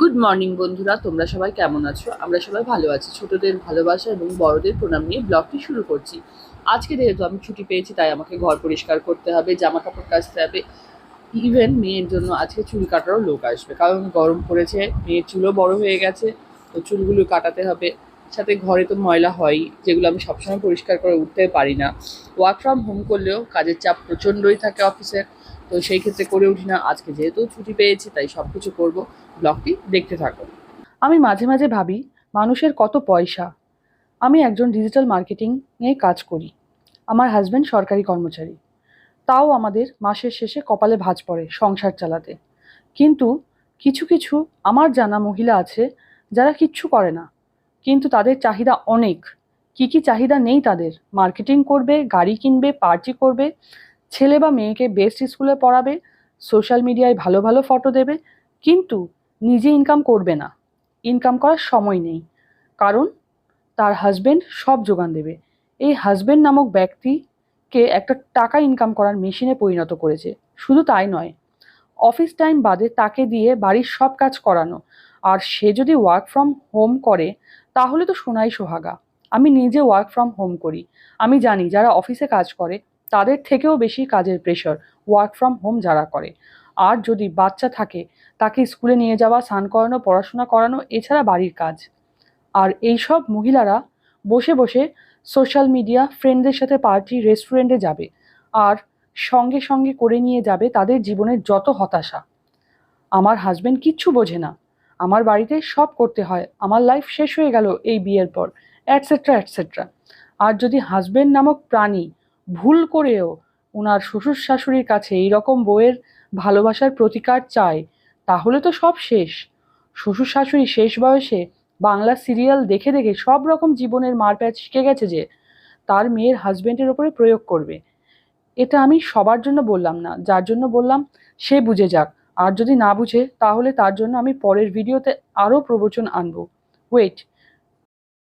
Good morning বন্ধুরা। তোমরা সবাই কেমন আছো? আমরা সবাই ভালো আছি। ছোটদের ভালোবাসা এবং বড়দের প্রণাম নিয়ে ব্লগটি শুরু করছি। আজকে যেহেতু আমি ছুটি পেয়েছি, তাই আমাকে ঘর পরিষ্কার করতে হবে জামা কাপড় কাচতে হবে। ইভেন মেয়ের জন্য আজকে চুল কাটারও লোক আসবে। কারণ গরম পড়েছে, মেয়ের চুলও বড় হয়ে গেছে, তো চুলগুলো কাটাতে হবে। সাথে ঘরে তো ময়লা হয়ই, যেগুলো আমি সবসময় পরিষ্কার করে উঠতে পারি না। ওয়ার্ক ফ্রম হোম করলেও কাজের চাপ প্রচণ্ডই থাকে অফিসের। তো সেই ক্ষেত্রে করে উঠি না। আজকে যেহেতু ছুটি পেয়েছি, তাই সব কিছু করব। ব্লগটি দেখতে থাকো। আমি মাঝে মাঝে ভাবি, মানুষের কত পয়সা। আমি একজন ডিজিটাল মার্কেটিং নিয়ে কাজ করি। আমার হাজব্যান্ড সরকারি কর্মচারী। তাও আমাদের মাসের শেষে কপালে ভাঁজ পড়ে সংসার চালাতে। কিন্তু কিছু কিছু আমার জানা মহিলা আছে, যারা কিচ্ছু করে না। কিন্তু তাদের চাহিদা অনেক। কি কি চাহিদা নেই তাদের? মার্কেটিং করবে, গাড়ি কিনবে, পার্টি করবে। ছেলে বা মেয়েকে বেস্ট স্কুলে পড়াবে সোশ্যাল মিডিয়ায় ভালো ভালো ফটো দেবে, কিন্তু নিজে ইনকাম করবে না। ইনকাম করার সময় নেই। কারণ তার হাজবেন্ড সব যোগান দেবে। এই হাজবেন্ড নামক ব্যক্তিকে একটা টাকা ইনকাম করার মেশিনে পরিণত করেছে। শুধু তাই নয় অফিস টাইম বাদে তাকে দিয়ে বাড়ির সব কাজ করানো। আর সে যদি ওয়ার্ক ফ্রম হোম করে, তাহলে তো সোনাই সোহাগা। আমি নিজে ওয়ার্ক ফ্রম হোম করি। আমি জানি যারা অফিসে কাজ করে তাদের থেকেও বেশি কাজের প্রেশার ওয়ার্ক ফ্রম হোম যারা করে। আর যদি বাচ্চা থাকে, তাকে স্কুলে নিয়ে যাওয়া, স্নান করানো, পড়াশোনা করানো, এছাড়া বাড়ির কাজ। আর এইসব মহিলারা বসে বসে সোশ্যাল মিডিয়া ফ্রেন্ডদের সাথে পার্টি রেস্টুরেন্টে যাবে। আর সঙ্গে সঙ্গে করে নিয়ে যাবে তাদের জীবনের যত হতাশা। আমার হাজবেন্ড কিচ্ছু বোঝে না। আমার বাড়িতে সব করতে হয়। আমার লাইফ শেষ হয়ে গেল এই বিয়ের পর অ্যাটসেট্রা অ্যাটসেট্রা আর যদি হাজবেন্ড নামক প্রাণী ভুল করেও ওনার শ্বশুর শাশুড়ির কাছে এই রকম বউয়ের ভালোবাসার প্রতিকার চায়, তাহলে তো সব শেষ। শ্বশুর শাশুড়ি শেষ বয়সে বাংলা সিরিয়াল দেখে দেখে সব রকম জীবনের মারপ্যাচ শিখে গেছে যে, তার মেয়ের হাজবেন্ডের ওপরে প্রয়োগ করবে। এটা আমি সবার জন্য বললাম না, যার জন্য বললাম, সে বুঝে যাক। আর যদি না বুঝে, তাহলে তার জন্য আমি পরের ভিডিওতে আরও প্রবচন আনব। ওয়েট